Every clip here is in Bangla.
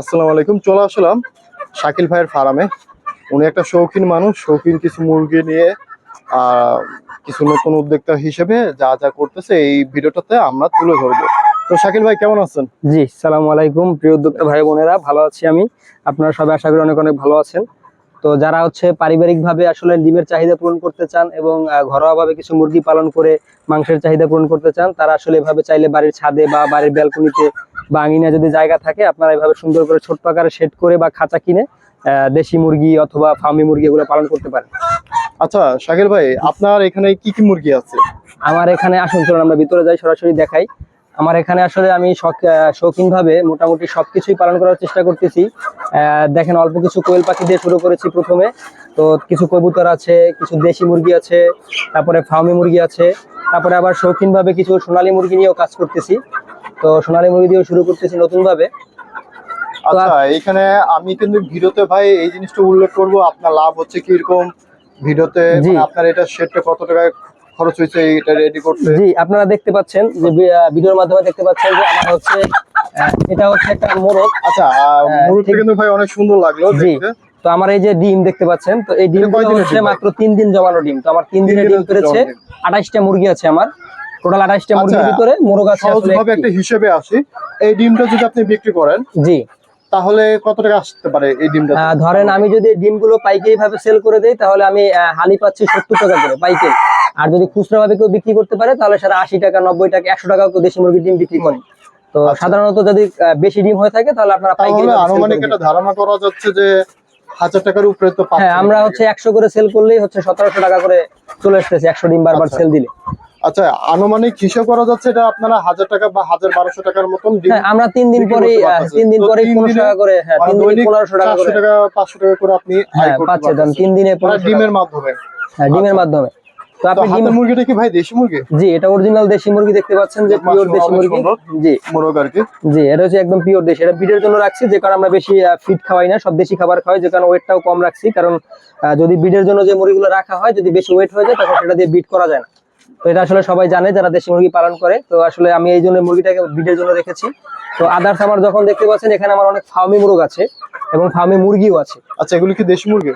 আসসালামু আলাইকুম, চলে আসলাম শাকিল ভাইয়ের ফার্মে। উনি একটা শৌখিন মানুষ, শৌখিন কিছু মুরগি নিয়ে কিছু নতুন উদ্যোক্তা হিসেবে যা যা করতেছে এই ভিডিওটাতে আমরা তুলে ধরবো। তো শাকিল ভাই, কেমন আছেন? জি, সালাম আলাইকুম, প্রিয় উদ্যোক্তা ভাই বোনেরা, ভালো আছি আমি। আপনারা সবাই আশা করি অনেক অনেক ভালো আছেন। তো যারা হচ্ছে পারিবারিক ভাবে আসলে ডিমের চাহিদা পূরণ করতে চান এবং ঘরোয়া ভাবে কিছু মুরগি পালন করে মাংসের চাহিদা পূরণ করতে চান তারা আসলে এভাবে চাইলে বাড়ির ছাদে বা বাড়ির ব্যালকনিতে বা আঙিনা যদি জায়গা থাকে আপনারা এভাবে সুন্দর করে ছোট্ট আকারে সেট করে বা খাঁচা কিনে দেশি মুরগি অথবা ফার্মি মুরগি এগুলো পালন করতে পারেন। আচ্ছা শাকিল ভাই আপনার এখানে কি কি মুরগি আছে? আমার এখানে আসুন চলুন আমরা ভিতরে যাই সরাসরি দেখাই। আমার এখানে আসলে আমি শৌখিন ভাবে মোটামুটি সবকিছুই পালন করার চেষ্টা করতেছি। দেখেন অল্প কিছু কোয়েল পাখি দিয়ে শুরু করেছি প্রথমে। তো কিছু কবুতর আছে কিছু দেশি মুরগি আছে তারপরে ফার্মি মুরগি আছে তারপরে আবার শৌখিন ভাবে কিছু সোনালী মুরগি নিয়েও কাজ করতেছি। তো সোনালী মুরগি দিয়েও শুরু করতেছি নতুন ভাবে আচ্ছা এখানে আমি কিন্তু ভিডিওতে ভাই এই জিনিসটা উল্লেখ করব আপনার লাভ হচ্ছে কি রকম ভিডিওতে। মানে আপনার এটা সেটটা কত টাকায় খরচ হয়েছে এটা রেডি করতে। জি আপনারা দেখতে পাচ্ছেন যে ভিডিওর মাধ্যমে দেখতে পাচ্ছেন যে আমার হচ্ছে এটা হচ্ছে একটা মোরগ। আচ্ছা মুরগিটা কিন্তু ভাই অনেক সুন্দর লাগল জি। দেখতে। তো আমার এই যে ডিম দেখতে পাচ্ছেন তো এই ডিম হচ্ছে মাত্র তিন দিন জমানো ডিম। তো আমার তিন দিনে ডিম পেরেছে। আঠাইশটা মুরগি আছে আমার। টোটাল আঠাইশটা মুরগির আচ্ছা, ভিতরে মোরগ আছে সহজ আসলে ভাবে একটা। হিসেবে আসি। এই ডিমটা যদি আপনি বিক্রি করেন জি। তাহলে কত টাকা আসতে পারে এই ডিমটা? ধরেন আমি যদি ডিমগুলো পাইকারি ভাবে সেল করে দেই তাহলে আমি হালি পাচ্ছি সত্তর টাকা করে পাইকারি। আর যদি খুচরা ভাবে কেউ বিক্রি করতে পারে তাহলে সেটা আশি টাকা নব্বই টাকা একশো টাকা কেউ দেশি মুরগির ডিম বিক্রি করে তো আচ্ছা। সাধারণত যদি বেশি ডিম হয়ে থাকে তাহলে আপনারা পাইকারি আনুমানিক একটা ধারণা করা যাচ্ছে যে হাজার টাকার উপরে তো হ্যাঁ আমরা হচ্ছে একশো করে সেল করলেই হচ্ছে সতেরোশো টাকা করে চলে আসতেছে একশো ডিম বারবার আচ্ছা। সেল দিলে আচ্ছা আনুমানিক হিসাব করা যাচ্ছে এটা আপনারা হাজার টাকা বা হাজার বারোশো টাকার মতন হ্যাঁ আমরা তিন দিন পরে তিন দিন পরে পনেরোশো টাকা করে হ্যাঁ মানে তিন দিনে পনেরোশো টাকা করে টাকা পাঁচশো টাকা করে আপনি হ্যাঁ করতে পাচ্ছে দেন পারতেছেন। তিন দিনে মানে ডিমের মাধ্যমে হ্যাঁ ডিমের আচ্ছা। মাধ্যমে তো আপনি ডিম মুরগিটা কি ভাই দেশি মুরগি? জি এটা অরিজিনাল দেশি মুরগি দেখতে পাচ্ছেন যে পিওর দেশি মুরগি। জি। মোরগ আর কি। জি এটা হচ্ছে একদম পিওর দেশি। এটা বিটের জন্য রাখছি যে কারণে আমরা বেশি ফিট খাওয়াই না সব দেশি খাবার খাওয়াই যে কারণে ওয়েটটাও কম রাখছি। কারণ যদি বিটের জন্য যে মুরগিগুলো রাখা হয় যদি বেশি ওয়েট হয়ে যায় তখন সেটা দিয়ে বিট করা যায় না। তো এটা আসলে সবাই জানে যারা দেশি মুরগি পালন করে। তো আসলে আমি এই জন্য মুরগিটাকে বিটের জন্য রেখেছি। তো আদার্স আমার যখন দেখতে পাচ্ছেন এখানে আমার অনেক ফার্মি মুরগ আছে এবং ফার্মি মুরগিও আছে। আচ্ছা এগুলো কি দেশি মুরগি?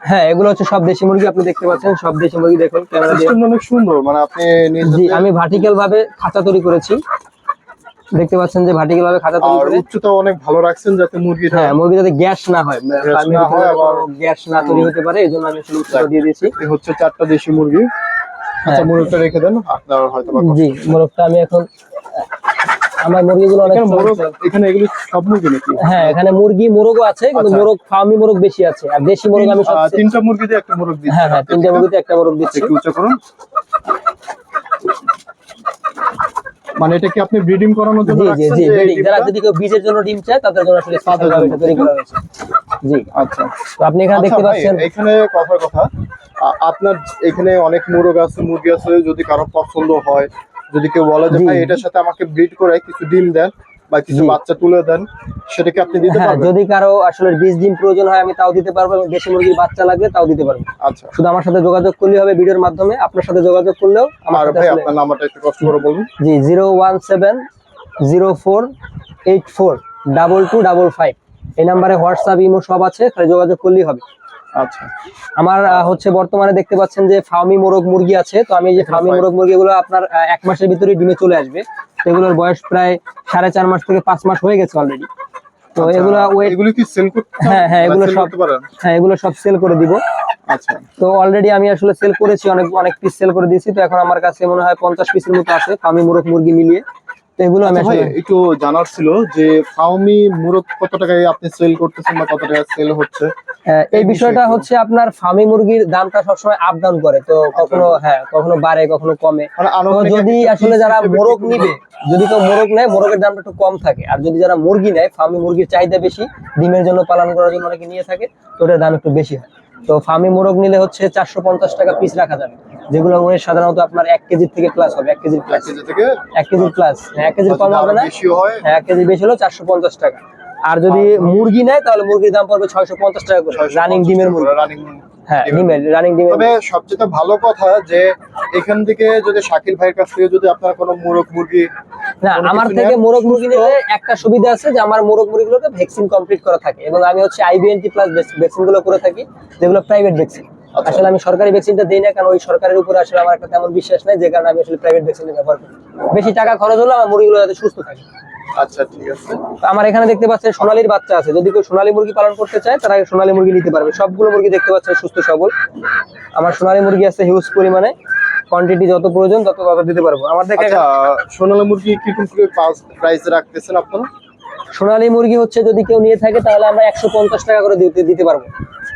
হ্যাঁ এগুলো হচ্ছে সব দেশি মুরগি আপনি দেখতে পাচ্ছেন সব দেশি মুরগি দেখুন অনেক সুন্দর মানে আপনি জি আমি ভার্টিক্যাল ভাবে খাঁচা তৈরি করেছি। দেখতে পাচ্ছেন যে ভার্টিক্যাল ভাবে খাঁচা তৈরি করে। উচ্চতা অনেক ভালো রাখছেন যাতে মুরগি হ্যাঁ মুরগি যাতে গ্যাস না হয় হয় গ্যাস না তৈরি হতে পারে এই জন্য আমি আসলে উচ্চতা দিয়ে দিয়েছি। হচ্ছে চারটা দেশি মুরগি। আচ্ছা মুরগিটা রেখে দেন আপনার হয়তো জি মোরগটা আমি এখন আমার মুরগিগুলো অনেক এখানে মোরগ এখানে এগুলো সব মুরগি নাকি? হ্যাঁ এখানে মুরগি মোরগও আছে কিন্তু আচ্ছা। মোরগ ফার্মি মোরগ বেশি আছে। আর দেশি মোরগ আমি তিন- তিনটা মুরগি দিয়ে একটা মোরগ দিচ্ছি। হ্যাঁ হ্যাঁ তিনটা মুরগিতে একটা মোরগ দিচ্ছি। একটু উঁচু করুন। মানে এটা কি আপনি ব্রিডিং করানোর জন্য জি জি। যারা যদি কেউ বীজের জন্য ডিম চায় তাদের জন্য আসলে ভাবে এটা তৈরি করা হয়েছে। জি। আচ্ছা। তো আপনি এখানে আচ্ছা দেখতে পাচ্ছেন এখানে কথার কথা। আপনার এখানে অনেক মুরগ আছে মুরগি আছে যদি কারও পছন্দ হয় যদি কেউ বলে যে ভাই এটার সাথে আমাকে ব্রিড করে কিছু ডিম দেন বা কিছু। বাচ্চা তুলে দেন সেটা কি আপনি দিতে হ্যাঁ পারবেন? যদি কারও আসলে বীজ ডিম প্রয়োজন হয় আমি তাও দিতে পারব এবং দেশি মুরগির বাচ্চা লাগলে তাও দিতে পারব। আচ্ছা। শুধু আমার সাথে যোগাযোগ করলেই হবে ভিডিওর মাধ্যমে আপনার সাথে যোগাযোগ করলেও আমার ভাই আপনার নাম্বারটা একটু কষ্ট করে বলুন। জি zero one seven zero four eight four double two double five. এই নাম্বারে হোয়াটসঅ্যাপ ইমো সব আছে খালি যোগাযোগ করলেই হবে। আচ্ছা। আমার হচ্ছে বর্তমানে দেখতে পাচ্ছেন যে ফার্মি মোরগ মুরগি আছে। তো আমি যে ফার্মি মোরগ মুরগিগুলো আপনার এক মাসের ভিতরে ডিমে চলে আসবে। এগুলোর বয়স প্রায় সাড়ে চার মাস থেকে পাঁচ মাস হয়ে গেছে অলরেডি তো আচ্ছা, এগুলো ওয়েট এগুলো কি সেল করতে হ্যাঁ, হ্যাঁ, এগুলো সব- হ্যাঁ এগুলো সব সেল করে দিব। আচ্ছা। তো অলরেডি আমি আসলে সেল করেছি অনেক অনেক পিস সেল করে দিয়েছি। তো এখন আমার কাছে মনে হয় পঞ্চাশ পিসের মতো আছে ফার্মি মোরগ মুরগি মিলিয়ে। তো এগুলো আমি আচ্ছা আসলে একটু জানার ছিল যে ফাউমি মুরগ কত টাকায় আপনি সেল করতেছেন বা কত টাকায় সেল হচ্ছে? এই বিষয়টা। হচ্ছে আপনার ফার্মি মুরগির দামটা সবসময় আপ ডাউন করে তো কখনো হ্যাঁ কখনো বাড়ে কখনো কমে। মানে যদি আসলে যারা মোরগ নিবে যদি কেউ মোরগ নেয় মোরগের দামটা একটু কম থাকে। আর যদি যারা মুরগি নেয় ফার্মি মুরগির চাহিদা বেশি ডিমের জন্য পালন করার জন্য অনেকে নিয়ে থাকে তো ওটার দাম একটু বেশি হয়। তো ফার্মি মোরগ নিলে হচ্ছে চারশো পঞ্চাশ টাকা পিস রাখা যাবে। যেগুলো ওয়েট সাধারণত আপনার এক কেজির থেকে প্লাস হবে এক কেজির প্লাস কেজি থেকে এক কেজির প্লাস এক কেজির কম হবে না। বেশি হয়? এক কেজি বেশি হলো চারশো পঞ্চাশ টাকা। আর যদি মুরগি নেয় তাহলে মুরগির দাম পড়বে ছয়শো পঞ্চাশ টাকা করে। রানিং ডিমের মুরগি। রানিং হ্যাঁ ডিমের রানিং ডিমের তবে সবচেয়ে ভালো কথা যে এখান থেকে যদি শাকিল ভাইয়ের কাছ থেকে যদি আপনার কোনো মুরগ মুরগি না আমার থেকে মোরগ মুরগি নিলে একটা সুবিধা আছে যে আমার মোরগ মুরগিগুলোকে ভ্যাকসিন কমপ্লিট করা থাকে। এবং আমি হচ্ছে আইবিএনটি প্লাস ভ্যাকসিনগুলো করে থাকি যেগুলো প্রাইভেট ভ্যাকসিন। আসলে আমি সরকারি ভ্যাকসিনটা দিই না কারণ ওই সরকারের উপরে আসলে আমার একটা তেমন বিশ্বাস নাই যে কারণে আমি আসলে প্রাইভেট ভ্যাকসিন ব্যবহার করি। বেশি টাকা খরচ হলো আমার মুরগিগুলো যাতে সুস্থ থাকে। আচ্ছা ঠিক আছে। তো আমার এখানে দেখতে পাচ্ছেন সোনালির বাচ্চা আছে। যদি কেউ সোনালী মুরগি পালন করতে চায় তারা সোনালী মুরগি নিতে পারবে। সবগুলো মুরগি দেখতে পাচ্ছেন সুস্থ সবল। আমার সোনালী মুরগি আছে হিউজ পরিমাণে। কোয়ান্টিটি যত প্রয়োজন তত তত দিতে পারব। আমার দেখে আচ্ছা সোনালী মুরগি কীরকম করে প্রাইস রাখতেছেন আপনারা? সোনালী মুরগি হচ্ছে যদি কেউ নিয়ে থাকে তাহলে আমরা একশো পঞ্চাশ টাকা করে দিতে দিতে পারব।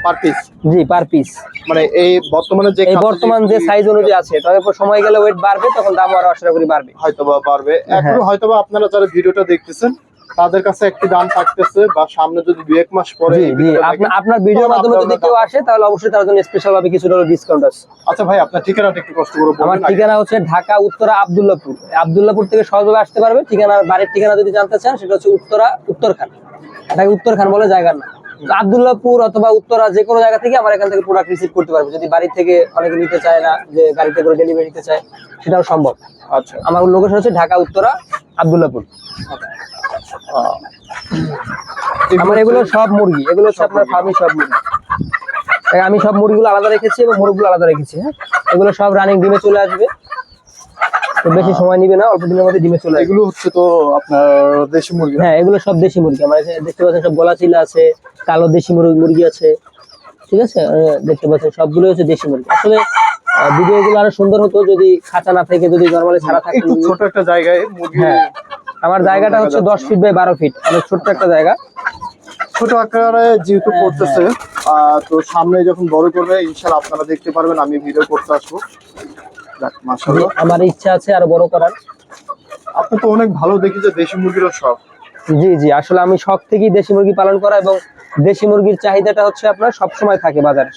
পার পিস জি পার পিস মানে এই বর্তমানে যে এই বর্তমান যে সাইজ অনুযায়ী আছে তবে সময় গেলে ওয়েট বাড়বে তখন দাম আরও আশা করি বাড়বে। হয়তোবা বাড়বে। হ্যাঁ। এখন হয়তোবা আপনারা যারা ভিডিওটা দেখতেছেন তাদের কাছে একটি দাম থাকতেছে বা সামনে যদি দুই এক মাস পরে জি এই জি ভিডিওটা আপনা- দেখেন, আপনার ভিডিওর মাধ্যমে যদি কেউ আসে তাহলে অবশ্যই তার জন্য স্পেশাল ভাবে কিছু ডিসকাউন্ট আছে। আচ্ছা ভাই আপনার ঠিকানাটা একটু কষ্ট করে আমার ঠিকানা হচ্ছে ঢাকা উত্তরা আব্দুল্লাপুর। আব্দুল্লাপুর থেকে সহজভাবে আসতে পারবে। ঠিকানা বাড়ির ঠিকানা যদি জানতে চান সেটা হচ্ছে উত্তরা উত্তরখান। এটাকে উত্তরখান বলে জায়গার না তো আব্দুল্লাপুর অথবা উত্তরা যে কোনো জায়গা থেকে আমার এখান থেকে প্রোডাক্ট রিসিভ করতে পারবে। যদি বাড়ি থেকে অনেকে নিতে চায় না যে গাড়িতে করে ডেলিভারি নিতে চায় সেটাও সম্ভব। আচ্ছা। আমার লোকেশন হচ্ছে ঢাকা উত্তরা আব্দুল্লাপুর আমার এগুলো সব মুরগি। এগুলো হচ্ছে সব আপনার ফার্মি সব মুরগি। আমি সব মুরগিগুলো আলাদা রেখেছি এবং মুরগিগুলো আলাদা রেখেছি হ্যাঁ? এগুলো সব রানিং ডিমে চলে আসবে। বেশি সময় নিবে না অল্প দিনের মধ্যে ডিমে চলে এগুলো হচ্ছে তো আপনার দেশি মুরগি হ্যাঁ এগুলো সব দেশি মুরগি। আমার দেখতে পাচ্ছেন সব গলা চিলা আছে কালো দেশি মুরগি মুরগি আছে। ঠিক আছে? দেখতে পাচ্ছেন সবগুলো হচ্ছে দেশি মুরগি। আসলে ভিডিও গুলো আরও সুন্দর হতো যদি খাঁচা না থেকে যদি নর্মালি ছাড়া থাকতো একটু ছোট একটা জায়গায় মুরগি হ্যাঁ। আমার জায়গাটা হচ্ছে দশ ফিট বাই বারো ফিট অনেক ছোট্ট একটা জায়গা। ছোট আকারে যেহেতু হ্যাঁ, করতেছে আহ, তো সামনে যখন বড় করবে ইনশাল্লাহ আপনারা দেখতে পারবেন আমি ভিডিও করতে আসব। মাশাআল্লাহ। আমার ইচ্ছা আছে আরও বড় করার। আপনি তো অনেক ভালো দেখি যে দেশি মুরগিরও সব জি জি আসলে আমি শখ থেকেই দেশি মুরগি পালন করা এবং দেশি মুরগির চাহিদাটা হচ্ছে আপনার সব সময় থাকে বাজারে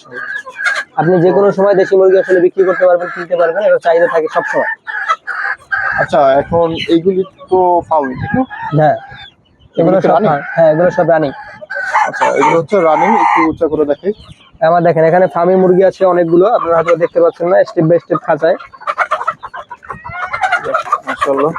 আপনি যে কোনো সময় দেশি মুরগি আসলে বিক্রি করতে পারবেন কিনতে পারবেন এটা চাহিদা থাকে সব সময় আচ্ছা এখন এইগুলি তো ফাউল ঠিক না? হ্যাঁ এগুলো সব? হ্যাঁ এগুলো সব রানিং আচ্ছা এগুলো হচ্ছে রানিং একটু উঁচা করে দেখে আমার দেখেন এখানে ফার্মি মুরগি আছে অনেকগুলো আপনারা হয়তো দেখতে পাচ্ছেন না স্টেপ বাই স্টেপ খাঁচায়। মাশাআল্লাহ।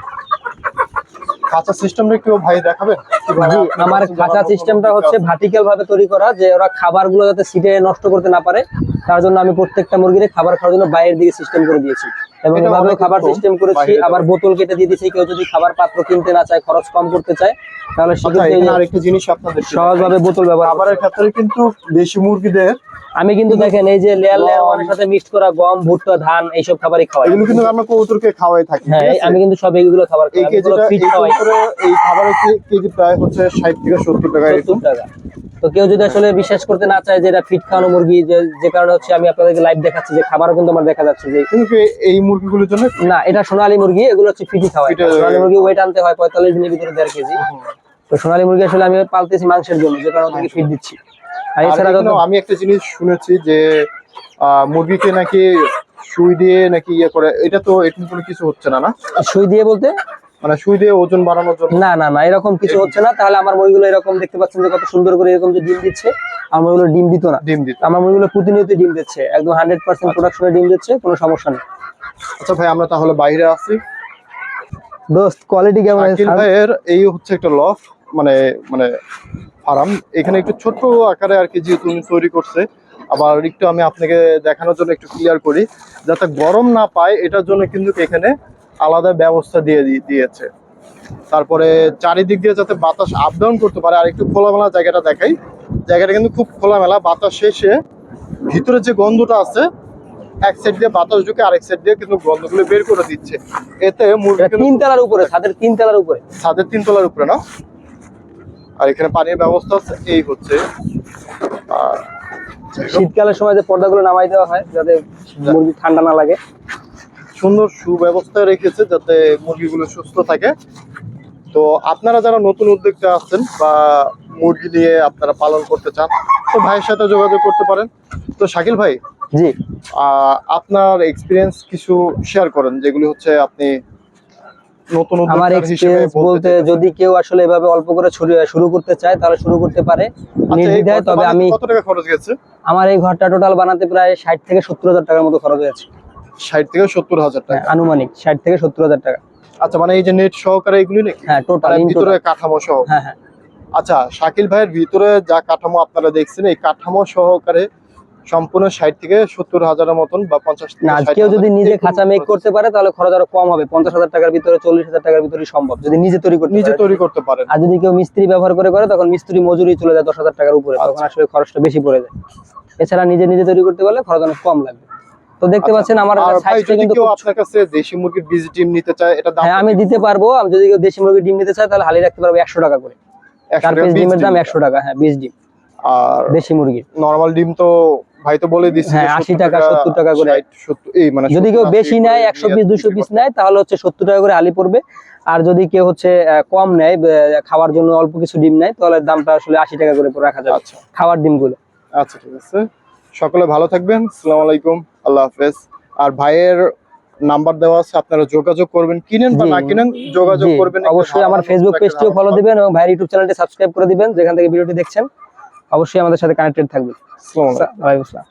খাঁচা সিস্টেমটা কেউ ভাই দেখাবেন জি আমার খাঁচা সিস্টেমটা হচ্ছে ভার্টিক্যাল ভাবে তৈরি করা যে ওরা খাবারগুলো যাতে সিটে নষ্ট করতে না পারে তার জন্য আমি প্রত্যেকটা মুরগির খাবার খাওয়ার জন্য বাইরের দিকে সিস্টেম করে দিয়েছি। এবং এভাবে খাবার সিস্টেম করেছি আবার বোতল কেটে দিয়ে দিয়েছি কেউ যদি খাবার পাত্র কিনতে না চায় খরচ কম করতে চায় তাহলে আচ্ছা সেক্ষেত্রে আরেকটা জিনিস আপনাদের সহজভাবে বোতল ব্যবহার খাবারের ক্ষেত্রে কিন্তু দেশি মুরগিদের আমি কিন্তু দেখেন এই যে লেয়ার লেয়ার গম, সাথে মিক্সড করা গম ভুট্টা ধান এইসব খাবারই খাওয়াই এগুলো কিন্তু আমরা কবুতরকে খাওয়াই থাকি হ্যাঁ আমি কিন্তু সব এইগুলো খাবার এই খাওয়াই ফিট এই খাওয়াই। কবুতরে এই খাবারের কেজি প্রায় হচ্ছে ষাট থেকে সত্তর টাকা এরকম টাকা। তো কেউ যদি আসলে বিশ্বাস করতে না চায় যে এটা ফিট খাওয়ানো মুরগি যে কারণে হচ্ছে আমি আপনাদেরকে লাইভ দেখাচ্ছি যে খাবারও কিন্তু আমার দেখা যাচ্ছে যে কিন্তু এই- মুরগিগুলোর জন্য? না এটা সোনালী মুরগি এগুলো হচ্ছে ফিটি খাওয়াই ফিটে- সোনালী মুরগি ওয়েট আনতে হয় পঁয়তাল্লিশ দিনের ভিতরে দেড় কেজি। তো সোনালী মুরগি আসলে আমি পালতেছি মাংসের জন্য যে কারণে ওদেরকে ফিট দিচ্ছি। আমি একটা জিনিস শুনেছি যে মুরগিকে নাকি সুই দিয়ে নাকি ইয়ে করে এটা তো এরকম কোনো কিছু হচ্ছে না না? সুই দিয়ে বলতে? মানে সুই দিয়ে ওজন বাড়ানোর জন্য? না না না এরকম কিছু হচ্ছে না। তাহলে আমার মুরগিগুলো এরকম দেখতে পাচ্ছেন যে কত সুন্দর করে এরকম যে ডিম দিচ্ছে। আমার মুরগিগুলো ডিম দিত না। ডিম দিতে। আমার মুরগিগুলো প্রতিনিয়ত ডিম দিচ্ছে। একদম হান্ড্রেড পার্সেন্ট প্রোডাকশনে ডিম দিচ্ছে কোনো সমস্যা নেই। আচ্ছা ভাই আমরা তাহলে বাইরে আছি দোস্ত কোয়ালিটি কেমন ভাইয়ের এই হচ্ছে একটা লফ মানে মানে ফার্ম। এখানে একটু ছোট আকারে আর কি যেহেতু উনি তৈরি করছে আবার একটু আমি আপনাকে দেখানোর জন্য একটু ক্লিয়ার করি। যাতে গরম না পায় এটার জন্য কিন্তু এখানে আলাদা ব্যবস্থা দিয়ে দিয়েছে। তারপরে চারিদিক দিয়ে যাতে বাতাস আপ ডাউন করতে পারে আর একটু খোলামেলা জায়গাটা দেখাই। জায়গাটা কিন্তু খুব খোলামেলা বাতাস শেষে ভিতরে যে গন্ধটা আছে এক সাইড দিয়ে বাতাস ঢুকে আরেক সাইড দিয়ে কিন্তু গন্ধগুলো বের করে দিচ্ছে। এতে তিন তলার উপরে ছাদের তিন তলার উপরে। ছাদের তিন তলার উপরে না? আর এখানে পানির ব্যবস্থা আছে এই হচ্ছে। আর শীতকালের সময় যে পর্দাগুলো নামাই দেওয়া হয় যাতে মুরগি ঠান্ডা না লাগে। সুন্দর সুব্যবস্থা রেখেছে যাতে মুরগিগুলো সুস্থ থাকে। তো আপনারা যারা নতুন উদ্যোক্তা আছেন বা মুরগি নিয়ে আপনারা পালন করতে চান তো ভাইয়ের সাথে যোগাযোগ করতে পারেন। তো শাকিল ভাই জি। আপনার এক্সপিরিয়েন্স কিছু শেয়ার করেন যেগুলি হচ্ছে আপনি নতুন আমার এক্সপিরিয়েন্স বলতে যদি কেউ আসলে এভাবে অল্প করে শুরু- করতে চায় তাহলে শুরু করতে পারে। আচ্ছা, নির্দ্বিধায় তবে আমি কত টাকা খরচ গেছে? আমার এই ঘরটা টোটাল বানাতে প্রায় ষাট থেকে সত্তর হাজার টাকার মতো খরচ হয়েছে। ষাট থেকে সত্তর হাজার হ্যাঁ, টাকা আনুমানিক ষাট থেকে সত্তর হাজার টাকা। আচ্ছা মানে এই যে নেট সহকারে এগুলি নাকি? হ্যাঁ টোটাল মানে ভিতরে কাঠামো সহ। হ্যাঁ হ্যাঁ। আচ্ছা শাকিল ভাইয়ের ভিতরে যা কাঠামো আপনারা দেখছেন এই কাঠামো সহকারে সম্পূর্ণ ষাট থেকে সত্তর হাজারের মতন বা পঞ্চাশ না কেউ যদি নিজে খাঁচা মেক করতে পারে তাহলে খরচ আরও কম হবে। পঞ্চাশ হাজার টাকার ভিতরে চল্লিশ হাজার টাকার ভিতরে সম্ভব যদি নিজে তৈরি করতে নিজে তৈরি করতে পারেন। আর যদি কেউ মিস্ত্রি ব্যবহার করে করে তখন মিস্ত্রি মজুরি চলে যায় দশ হাজার টাকার উপরে তখন আচ্ছা। আসলে খরচটা বেশি পড়ে যায়। এছাড়া নিজে নিজে তৈরি করতে পারলে খরচ অনেক কম লাগবে। তো দেখতে আচ্ছা, পাচ্ছেন আমার সাইজটা কিন্তু কেউ আপনার কাছে দেশি মুরগির বীজ ডিম নিতে চায় এটা দাম হ্যাঁ আমি দিতে পারব। আমি যদি কেউ দেশি মুরগির ডিম নিতে চায় তাহলে হালি রাখতে পারব একশো টাকা করে। চার পিস ডিমের দাম একশো টাকা। হ্যাঁ বিশ ডিম। আর দেশি মুরগির নরমাল ডিম তো ভাই তো বলে দিচ্ছে হ্যাঁ, 80 টাকা, 70 টাকা করে। এই মানে যদি কেউ বেশি নেয় করে একশো নিয়ে পিস নেয় তাহলে হচ্ছে সত্তর টাকা করে আলি পড়বে। আর যদি কেউ হচ্ছে কম নেয় খাওয়ার জন্য অল্প কিছু ডিম নেয় তাহলে দামটা আসলে আশি টাকা করে রাখা যাবে আচ্ছা। খাওয়ার ডিমগুলো। আচ্ছা ঠিক আছে। সকলে ভালো থাকবেন। আসসালামু আলাইকুম। আল্লাহ হাফেজ। আর ভাইয়ের নাম্বার দেওয়া আছে আপনারা যোগাযোগ করবেন। কিনেন বা। না কিনেন যোগাযোগ করবেন। অবশ্যই আমার ফেসবুক পেজটিও ফলো দিবেন এবং ভাইয়ের ইউটিউব চ্যানেলটি সাবস্ক্রাইব করে দিবেন যেখান থেকে ভিডিওটি দেখছেন। অবশ্যই আমাদের সাথে কানেক্টেড থাকবে। ওয়ালাইকুম আসসালাম।